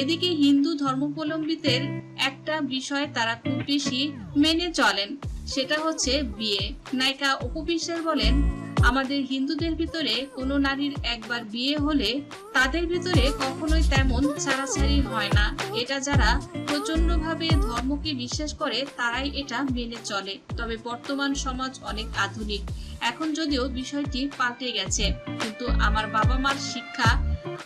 এদিকে হিন্দু ধর্মাবলম্বীদের একটা বিষয় তারা খুব বেশি মেনে চলেন, সেটা হচ্ছে বিয়ে। নায়িকা অপু বলেন, আমাদের হিন্দুদের ভিতরে কোনো নারীর একবার বিয়ে হলে তাদের ভিতরে কখনোই তেমন ছাড়াছাড়ি হয় না। এটা যারা প্রচন্ডভাবে ধর্মকে বিশ্বাস করে, তারাই এটা মেনে চলে। তবে বর্তমান সমাজ অনেক আধুনিক। এখন যদিও বিষয়টি পাল্টে গেছে, কিন্তু আমার বাবা মার শিক্ষা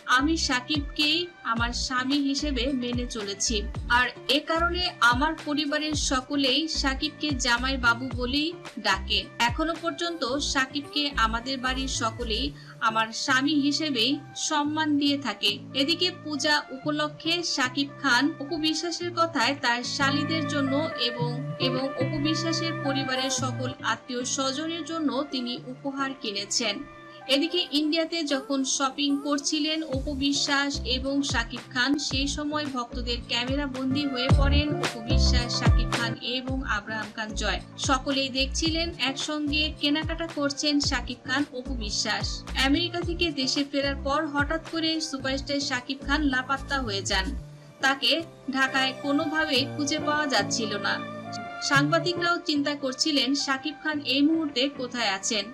আমি সাকিবকেই আমার স্বামী হিসেবে মেনে চলেছি। আর এ কারণে আমার পরিবারের সকলেই সাকিবকে জামাই বাবু বলেই ডাকে। এখনও পর্যন্ত সাকিবকে আমাদের বাড়ির সকলেই আমার স্বামী হিসেবেই সম্মান দিয়ে থাকে। এদিকে পূজা উপলক্ষে সাকিব খান উপবিশ্বাসের কথায় তার শালীদের জন্য এবং এবং উপবিশ্বাসের পরিবারের সকল আত্মীয় স্বজনের জন্য তিনি উপহার কিনেছেন। এদিকে ইন্ডিয়াতে যখন শপিং করছিলেন অপু বিশ্বাস এবং শাকিব খান, সেই সময় ভক্তদের ক্যামেরা বন্দী হয়ে পড়েন অপু বিশ্বাস, শাকিব খান এবং আব্রাহাম খান জয়। সকলেই দেখছিলেন, একসঙ্গে কেনাকাটা করছেন শাকিব খান, অপু বিশ্বাস। আমেরিকা থেকে দেশে ফেরার পর হঠাৎ করে সুপারস্টার শাকিব খান লাপাত্তা হয়ে যান। তাকে ঢাকায় কোনোভাবে খুঁজে পাওয়া যাচ্ছিল না। সাংবাদিকরাও চিন্তা করছিলেন শাকিব খান এই মুহূর্তে কোথায় আছেন।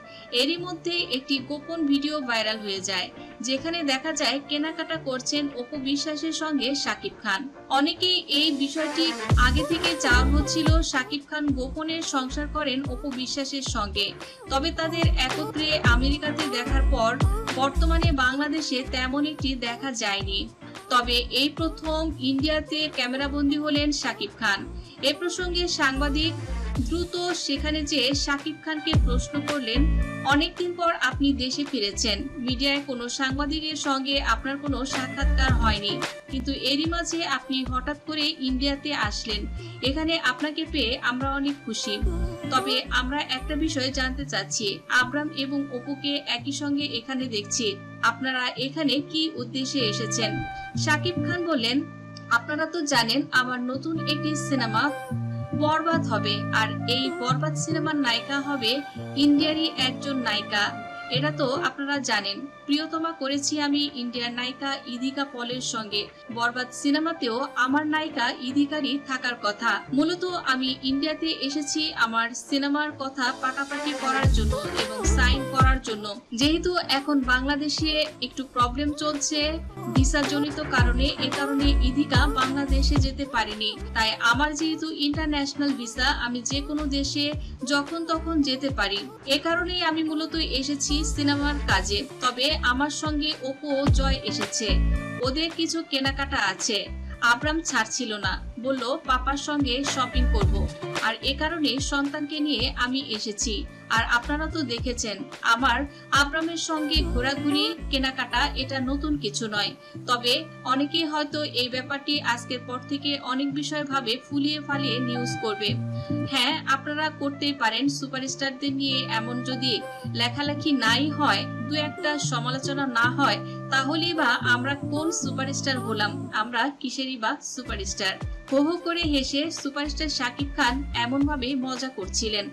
এরই মধ্যে একটি গোপন ভিডিও ভাইরাল হয়ে যায়, যেখানে দেখা যায় কেনাকাটা করছেন অপু বিশ্বাসের সঙ্গে শাকিব খান। অনেকেই এই বিষয়টি আগে থেকে চাওয়া হচ্ছিল শাকিব খান গোপনে সংসার করেন অপু বিশ্বাসের সঙ্গে। তবে তাদের একত্রে আমেরিকাতে দেখার পর বর্তমানে বাংলাদেশে তেমন একটি দেখা যায়নি। তবে এই প্রথম ইন্ডিয়াতে ক্যামেরাবন্দি হলেন শাকিব খান। এ প্রসঙ্গে সাংবাদিক দ্রুত সেখানে যে শাকিব খানকে প্রশ্ন করলেন, অনেকদিন পর আপনি দেশে ফিরেছেন। মিডিয়ায় কোনো সাংবাদিকের সঙ্গে আপনার কোনো সাক্ষাৎকার হয়নি। কিন্তু এরই মাঝে আপনি হঠাৎ করে ইন্ডিয়াতে আসলেন। এখানে আপনাকে পেয়ে আমরা অনেক খুশি। তবে আমরা একটা বিষয় জানতে চাচ্ছি। আব্রাম এবং অপুকে একই সঙ্গে এখানে দেখছি। আপনারা এখানে কি উদ্দেশ্যে এসেছেন? শাকিব খান বললেন আপনারা তো জানেন আমার নতুন একটি সিনেমা বরবাদ হবে, আর এই বরবাদ সিনেমার নায়িকা হবে ইন্ডিয়ারই একজন নায়িকা। এটা তো আপনারা জানেন। প্রিয়তমা করেছি আমি ইন্ডিয়ার নায়িকা ইদিকা পলের সঙ্গে। বরবাদ সিনেমাতেও আমার নায়িকা ইদিকারই থাকার কথা। মূলত আমি ইন্ডিয়াতে এসেছি আমার সিনেমার কথা পাকাপাকি করার জন্য এবং সাইন করার জন্য। যেহেতু এখন বাংলাদেশে একটু প্রবলেম চলছে ভিসা জনিত কারণে, এ কারণে ইদিকা বাংলাদেশে যেতে পারেনি। তাই আমার যেহেতু ইন্টারন্যাশনাল ভিসা আমি যে কোনো দেশে যখন তখন যেতে পারি। এ কারণেই আমি মূলত এসেছি সিনেমার কাজে। তবে আমার সঙ্গে ওপো জয় এসেছে। ওদের কিছু কেনাকাটা আছে। আব্রাম ছাড়ছিল না। বলল, পাপার সঙ্গে শপিং করব। আর এ কারণে সন্তানকে নিয়ে আমি এসেছি। আর আপনারা তো দেখেছেন, আমার আব্রামের সঙ্গে ঘোরাঘুরি, কেনাকাটা এটা নতুন কিছু নয়। তবে অনেকেই হয়তো এই ব্যাপারটি আজকের পর থেকে অনেক বিষয় ভাবে ফুলিয়ে ফালিয়ে নিউজ করবে। হ্যাঁ আপনারা করতেই পারেন সুপারস্টারদের নিয়ে এমন যদি লেখালেখি নাই হয়, দু একটা সমালোচনা না হয় তাহলেই বা আমরা কোন সুপারস্টার হলাম? আমরা কিসেরই বা সুপারস্টার? হো হো করে হেসে সুপারস্টার শাকিব খান এমনভাবে মজা করছিলেন।